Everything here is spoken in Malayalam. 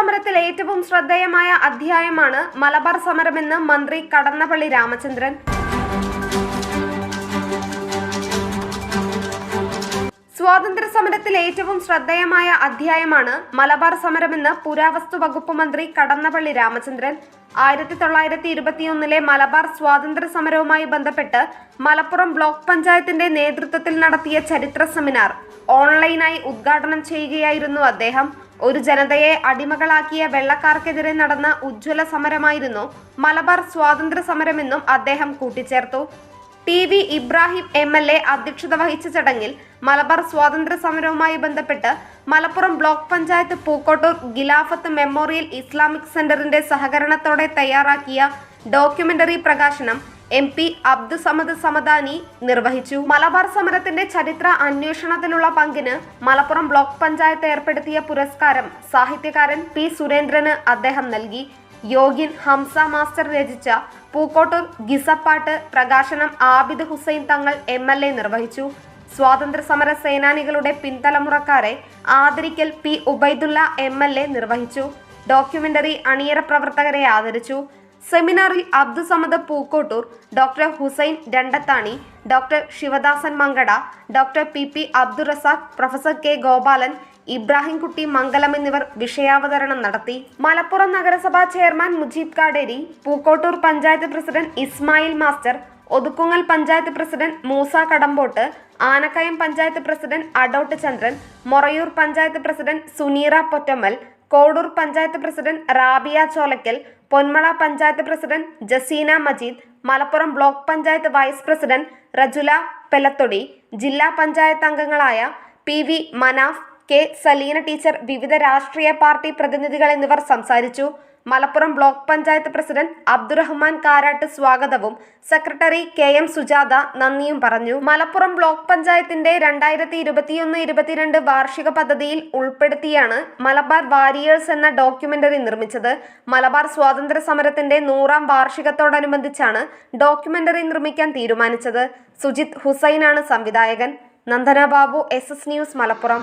സമരത്തിൽ ഏറ്റവും ശ്രദ്ധേയമായ അധ്യായമാണ് മലബാർ സമരമെന്ന് മന്ത്രി കടന്നപ്പള്ളി രാമചന്ദ്രൻ. സ്വാതന്ത്ര്യ സമരത്തിൽ ഏറ്റവും ശ്രദ്ധേയമായ അധ്യായമാണ് മലബാർ സമരമെന്ന് പുരാവസ്തു വകുപ്പ് മന്ത്രി കടന്നപ്പള്ളി രാമചന്ദ്രൻ. ആയിരത്തി തൊള്ളായിരത്തി ഇരുപത്തിയൊന്നിലെ മലബാർ സ്വാതന്ത്ര്യ സമരവുമായി ബന്ധപ്പെട്ട് മലപ്പുറം ബ്ലോക്ക് പഞ്ചായത്തിന്റെ നേതൃത്വത്തിൽ നടത്തിയ ചരിത്ര സെമിനാർ ഓൺലൈനായി ഉദ്ഘാടനം ചെയ്യുകയായിരുന്നു അദ്ദേഹം. ഒരു ജനതയെ അടിമകളാക്കിയ വെള്ളക്കാർക്കെതിരെ നടന്ന ഉജ്ജ്വല സമരമായിരുന്നു മലബാർ സ്വാതന്ത്ര്യ സമരമെന്നും അദ്ദേഹം കൂട്ടിച്ചേർത്തു. T V Ibrahim M L A അധ്യക്ഷത വഹിച്ച ചടങ്ങിൽ മലബാർ സ്വാതന്ത്ര്യ സമരവുമായി ബന്ധപ്പെട്ട് Malappuram block panchayat Pookkottur Khilafat memorial Islamic സെന്ററിന്റെ സഹകരണത്തോടെ തയ്യാറാക്കിയ ഡോക്യുമെന്ററി പ്രകാശനം എം പി അബ്ദുസമദ് സമദാനി നിർവഹിച്ചു. മലബാർ സമരത്തിന്റെ ചരിത്ര അന്വേഷണത്തിലുള്ള പങ്കിന് മലപ്പുറം ബ്ലോക്ക് പഞ്ചായത്ത് ഏർപ്പെടുത്തിയ പുരസ്കാരം സാഹിത്യകാരൻ പി സുരേന്ദ്രന് അദ്ദേഹം നൽകി. യോഗിൻ ഹംസ മാസ്റ്റർ രചിച്ച പൂക്കോട്ടൂർ ഗിസപ്പാട്ട് പ്രകാശനം Abid Hussain Thangal M L A നിർവഹിച്ചു. സ്വാതന്ത്ര്യ സമര സേനാനികളുടെ പിൻതലമുറക്കാരെ ആദരിക്കൽ P Ubaidulla M L A നിർവഹിച്ചു. ഡോക്യുമെന്ററി അണിയറ പ്രവർത്തകരെ ആദരിച്ചു. സെമിനാറിൽ Abdussamad Pookkottur doctor Hussain Randathani doctor Sivadasan Mankada doctor P P Abdurazak professor K Gopalan Ibrahimkutty Mangalam എന്നിവർ വിഷയാവതരണം നടത്തി. മലപ്പുറം നഗരസഭാ chairman Mujeeb Kaderi Pookkottur panchayat president Ismail master Othukkungal panchayat president Moosa Kadampot Anakkayam panchayat president Adot Chandran Morayur panchayat president Suneera Pottammal Kodur panchayat president Rabia Cholakkal Ponmala panchayat president Jaseena Majeed Malappuram block panchayat vice president Rajula Pelathodi ജില്ലാ പഞ്ചായത്ത് അംഗങ്ങളായ P V Manaf K Saleena teacher വിവിധ രാഷ്ട്രീയ പാർട്ടി പ്രതിനിധികൾ എന്നിവർ സംസാരിച്ചു. മലപ്പുറം ബ്ലോക്ക് പഞ്ചായത്ത് പ്രസിഡന്റ് അബ്ദുറഹ്മാൻ കാരാട്ട് സ്വാഗതവും സെക്രട്ടറി കെ എം സുജാത നന്ദിയും പറഞ്ഞു. മലപ്പുറം ബ്ലോക്ക് പഞ്ചായത്തിന്റെ രണ്ടായിരത്തി ഇരുപത്തിയൊന്ന് ഇരുപത്തിരണ്ട് വാർഷിക പദ്ധതിയിൽ ഉൾപ്പെടുത്തിയാണ് മലബാർ വാരിയേഴ്സ് എന്ന ഡോക്യുമെന്ററി നിർമ്മിച്ചത്. മലബാർ സ്വാതന്ത്ര്യ സമരത്തിന്റെ നൂറാം വാർഷികത്തോടനുബന്ധിച്ചാണ് ഡോക്യുമെന്ററി നിർമ്മിക്കാൻ തീരുമാനിച്ചത്. സുജിത് ഹുസൈനാണ് സംവിധായകൻ. Nandana Babu S S news Malappuram.